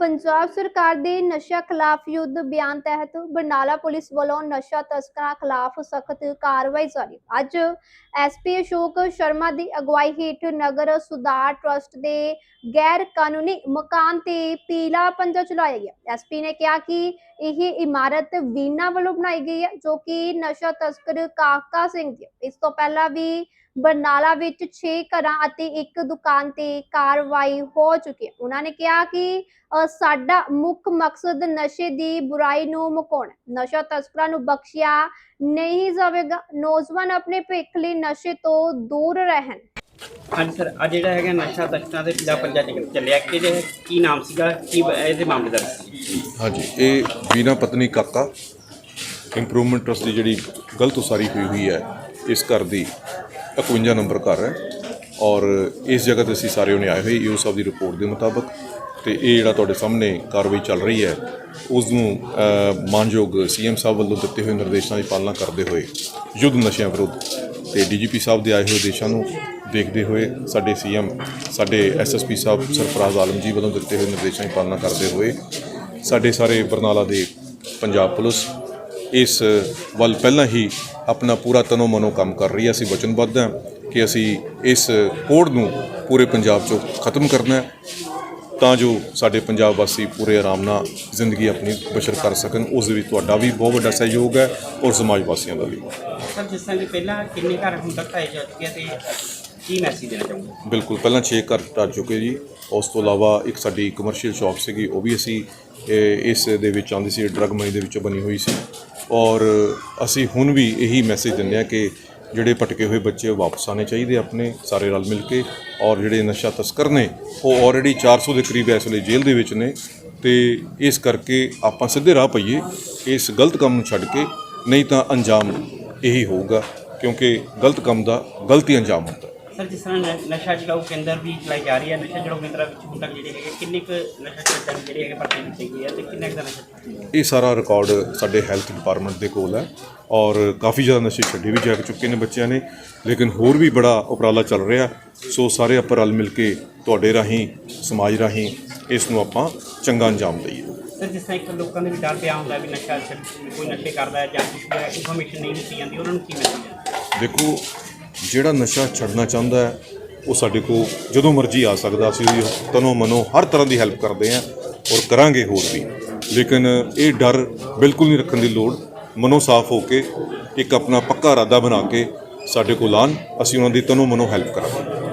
ਪੰਜਾਬ ਸਰਕਾਰ ਦੇ ਨਸ਼ਾ ਖਿਲਾਫ ਯੁੱਧ ਬਿਆਨ ਤਹਿਤ ਬਰਨਾਲਾ ਪੁਲਿਸ ਵੱਲੋਂ ਨਸ਼ਾ ਤਸਕਰਾਂ ਖਿਲਾਫ ਸਖਤ ਕਾਰਵਾਈ ਜਾਰੀ। ਅੱਜ ਐਸਪੀ ਅਸ਼ੋਕ ਸ਼ਰਮਾ ਦੀ ਅਗਵਾਈ ਹੇਠ ਨਗਰ ਸੁਧਾਰ ਟਰਸਟ ਦੇ ਗੈਰ ਕਾਨੂੰਨੀ ਮਕਾਨ ਤੇ ਪੀਲਾ ਪੰਜਾ ਚਲਾਇਆ ਗਿਆ। ਐਸਪੀ ਨੇ ਕਿਹਾ ਕਿ ਇਹ ਇਮਾਰਤ ਵੀਨਾ ਵੱਲੋਂ ਬਣਾਈ ਗਈ ਹੈ, ਜੋ ਕਿ ਨਸ਼ਾ ਤਸਕਰ ਕਾਕਾ ਸਿੰਘ ਦੀ ਇਸ ਤੋਂ ਪਹਿਲਾਂ ਵੀ ਬਰਨਾਲਾ ਵਿੱਚ 6 ਘਰਾਂ ਅਤੇ ਇੱਕ ਦੁਕਾਨ ਤੇ ਕਾਰਵਾਈ ਹੋ ਚੁੱਕੀ ਹੈ ਉਹਨਾਂ ਨੇ ਕਿਹਾ ਕਿ ਸਾਡਾ ਮੁੱਖ ਮਕਸਦ ਨਸ਼ੇ ਦੀ ਬੁਰਾਈ ਨੂੰ ਮੁਕਾਉਣਾ। ਨਸ਼ਾ ਤਸਕਰਾਂ ਨੂੰ ਬਖਸ਼ਿਆ ਨਹੀਂ ਜਾਵੇਗਾ ਨੌਜਵਾਨ ਆਪਣੇ ਭਵਿੱਖ ਲਈ ਨਸ਼ੇ ਤੋਂ ਦੂਰ ਰਹਿਣ ਹਾਂਜੀ ਸਰ ਅੱਜ ਜਿਹੜਾ ਹੈਗਾ ਨਸ਼ਾ ਤਸਕਰਾਂ ਦੇ ਪੀਲਾ ਪੰਜਾ ਚ ਚੱਲਿਆ ਕਿਹਦੇ ਕੀ ਨਾਮ ਸੀਗਾ ਕੀ ਇਹਦੇ ਮਾਮਲੇ ਦਾ? ਹਾਂਜੀ ਇਹ ਵੀਨਾ ਪਤਨੀ ਕਾਕਾ ਇੰਪਰੂਵਮੈਂਟ ਟਰਸਟ ਦੀ ਜਿਹੜੀ ਗਲਤ ਉਸਾਰੀ ਹੋਈ ਹੋਈ ਹੈ ਇਸ ਘਰ ਦੀ 51 ਨੰਬਰ ਘਰ ਹੈ ਔਰ ਇਸ ਜਗ੍ਹਾ ਤੇ ਅਸੀਂ ਸਾਰੇ ਉਹਨੇ ਆਏ ਹੋਏ ਯੂ ਸਾਹਿਬ ਦੀ ਰਿਪੋਰਟ ਦੇ ਮੁਤਾਬਕ ਤੇ ਇਹ ਜਿਹੜਾ ਤੁਹਾਡੇ ਸਾਹਮਣੇ ਕਾਰਵਾਈ ਚੱਲ ਰਹੀ ਹੈ ਉਸ ਨੂੰ ਅ, ਮਾਨਯੋਗ ਸੀਐਮ ਸਾਹਿਬ ਵੱਲੋਂ ਦਿੱਤੇ ਹੋਏ ਨਿਰਦੇਸ਼ਾਂ ਦੀ ਪਾਲਣਾ ਕਰਦੇ ਹੋਏ ਯੁੱਧ ਨਸ਼ਿਆਂ ਵਿਰੁੱਧ ਤੇ ਡੀਜੀਪੀ ਸਾਹਿਬ ਦੇ ਆਏ ਹੋਏ ਦੇਸ਼ਾਂ ਨੂੰ ਦੇਖਦੇ ਹੋਏ ਸਾਡੇ ਸੀਐਮ ਸਾਡੇ ਐਸਐਸਪੀ ਸਾਹਿਬ ਸਰਫਰਾਜ਼ ਆਲਮ ਜੀ ਵੱਲੋਂ ਦਿੱਤੇ ਹੋਏ ਨਿਰਦੇਸ਼ਾਂ ਦੀ ਪਾਲਣਾ ਕਰਦੇ ਹੋਏ ਸਾਡੇ ਸਾਰੇ ਬਰਨਾਲਾ ਦੇ ਪੰਜਾਬ ਪੁਲਿਸ ਇਸ ਵੱਲ ਪਹਿਲਾਂ ਹੀ ਆਪਣਾ ਪੂਰਾ ਤਨੋ ਮਨੋ ਕੰਮ ਕਰ ਰਹੀ ਹੈ। ਅਸੀਂ ਵਚਨਬੱਧ ਹਾਂ ਕਿ ਅਸੀਂ ਇਸ ਕੋੜ ਨੂੰ ਪੂਰੇ ਪੰਜਾਬ 'ਚੋਂ ਖਤਮ ਕਰਨਾ ਹੈ ਤਾਂ ਜੋ ਸਾਡੇ ਪੰਜਾਬ ਵਾਸੀ ਪੂਰੇ ਆਰਾਮ ਨਾਲ ਜ਼ਿੰਦਗੀ ਆਪਣੀ ਬਸ਼ਰ ਕਰ ਸਕਣ। ਉਸ ਵਿੱਚ ਤੁਹਾਡਾ ਵੀ ਬਹੁਤ ਵੱਡਾ ਸਹਿਯੋਗ ਹੈ ਔਰ ਸਮਾਜ ਵਾਸੀਆਂ ਦਾ ਵੀ। ਸਰ, ਜਿਸ ਤਰ੍ਹਾਂ ਕਿ ਪਹਿਲਾਂ ਕਿੰਨੇ ਘਰ ਹੁਣ ਤੱਕ ਢਾਏ ਜਾ ਚੁੱਕੇ ਤੇ ਕੀ ਮੈਸੇਜ ਦੇਣਾ ਚਾਹੁੰਦੇ ਬਿਲਕੁਲ ਪਹਿਲਾਂ 6 ਘਰ ਟਰ ਚੁੱਕੇ ਜੀ। ਉਸ ਤੋਂ ਇਲਾਵਾ ਇੱਕ ਸਾਡੀ ਕਮਰਸ਼ੀਅਲ ਸ਼ਾਪ ਸੀਗੀ ਉਹ ਵੀ ਅਸੀਂ ਇਹ, ਇਸ ਦੇ ਵਿੱਚ ਆਉਂਦੀ ਸੀ ਡਰਗ ਮਨੀ ਦੇ ਵਿੱਚੋਂ ਬਣੀ ਹੋਈ ਸੀ। ਔਰ ਅਸੀਂ ਹੁਣ ਵੀ ਇਹੀ ਮੈਸੇਜ ਦਿੰਦੇ ਹਾਂ ਕਿ ਜਿਹੜੇ ਭਟਕੇ ਹੋਏ ਬੱਚੇ ਵਾਪਸ ਆਣੇ ਚਾਹੀਦੇ ਆਪਣੇ ਸਾਰੇ ਰਲ ਮਿਲ ਕੇ। ਔਰ ਜਿਹੜੇ ਨਸ਼ਾ ਤਸਕਰ ਨੇ ਉਹ ਆਲਰੇਡੀ 400 ਦੇ ਕਰੀਬ ਇਸ ਵੇਲੇ ਜੇਲ੍ਹ ਦੇ ਵਿੱਚ ਨੇ। ਤੇ ਇਸ ਕਰਕੇ ਆਪਾਂ ਸਿੱਧੇ ਰਾਹ ਪਈਏ ਇਸ ਗਲਤ ਕੰਮ ਨੂੰ ਛੱਡ ਕੇ। ਨਹੀਂ ਤਾਂ ਅੰਜਾਮ ਇਹੀ ਹੋਊਗਾ ਕਿਉਂਕਿ ਗਲਤ ਕੰਮ ਦਾ ਗਲਤੀ ਅੰਜਾਮ ਹੁੰਦਾ ਸਰ ਜਿਸ ਤਰ੍ਹਾਂ ਨ- ਨਸ਼ਾ ਛਡਾਊ ਕੇਂਦਰ ਵੀ ਚਲਾਈ ਜਾ ਰਹੀ ਹੈ ਨਸ਼ਾ ਛਡਾਊ ਕੇਂਦਰਾਂ ਵਿੱਚ ਹੁਣ ਤੱਕ ਜਿਹੜੇ ਹੈਗੇ ਕਿੰਨੇ ਕੁ ਨਸ਼ਾ ਛਡਾਊ ਜਿਹੜੇ ਹੈਗੇ ਭਰਤੀ ਕੀਤੇ ਗਏ ਆ ਤੇ ਕਿੰਨਾ ਕੁ ਦਾ ਨਸ਼ਾ ਇਹ ਸਾਰਾ ਰਿਕਾਰਡ ਸਾਡੇ ਹੈਲਥ ਡਿਪਾਰਟਮੈਂਟ ਦੇ ਕੋਲ ਹੈ ਔਰ ਕਾਫੀ ਜ਼ਿਆਦਾ ਨਸ਼ੇ ਛੱਡੇ ਵੀ ਜਾ ਚੁੱਕੇ ਨੇ ਬੱਚਿਆਂ ਨੇ ਲੇਕਿਨ ਹੋਰ ਵੀ ਬੜਾ ਉਪਰਾਲਾ ਚੱਲ ਰਿਹਾ। ਸੋ ਸਾਰੇ ਆਪਾਂ ਰਲ ਮਿਲ ਕੇ ਤੁਹਾਡੇ ਰਾਹੀਂ ਸਮਾਜ ਰਾਹੀਂ ਇਸ ਨੂੰ ਆਪਾਂ ਚੰਗਾ ਅੰਜਾਮ ਦਈਏ। ਸਰ ਜਿਸ ਤਰ੍ਹਾਂ ਇੱਕ ਲੋਕਾਂ ਦੇ ਵੀ ਡਰ ਪਿਆ ਹੁੰਦਾ ਵੀ ਨਸ਼ਾ ਛੱਡ- ਕੋਈ ਨਸ਼ੇ ਕਰਦਾ ਹੈ ਜਾਂ ਕੁਝ ਇਨਫੋਰਮੇਸ਼ਨ ਨਹੀਂ ਦਿੱਤੀ ਜਾਂਦੀ ਉਹਨਾਂ ਨੂੰ ਕੀ ਹੈ? ਦੇਖੋ ਜਿਹੜਾ ਨਸ਼ਾ ਛੱਡਣਾ ਚਾਹੁੰਦਾ ਹੈ, ਉਹ ਸਾਡੇ ਕੋਲ ਜਦੋਂ ਮਰਜ਼ੀ ਆ ਸਕਦਾ। ਅਸੀਂ ਉਹਦੀ ਤਨੋ ਮਨੋ ਹਰ ਤਰ੍ਹਾਂ ਦੀ ਹੈਲਪ ਕਰਦੇ ਹਾਂ ਔਰ ਕਰਾਂਗੇ ਹੋਰ ਵੀ। ਲੇਕਿਨ ਇਹ ਡਰ ਬਿਲਕੁਲ ਨਹੀਂ ਰੱਖਣ ਦੀ ਲੋੜ। ਮਨੋ ਸਾਫ਼ ਹੋ ਕੇ ਇੱਕ ਆਪਣਾ ਪੱਕਾ ਇਰਾਦਾ ਬਣਾ ਕੇ ਸਾਡੇ ਕੋਲ ਆਉਣ। ਅਸੀਂ ਉਹਨਾਂ ਦੀ ਤਨੋ ਮਨੋ ਹੈਲਪ ਕਰਾਂਗੇ।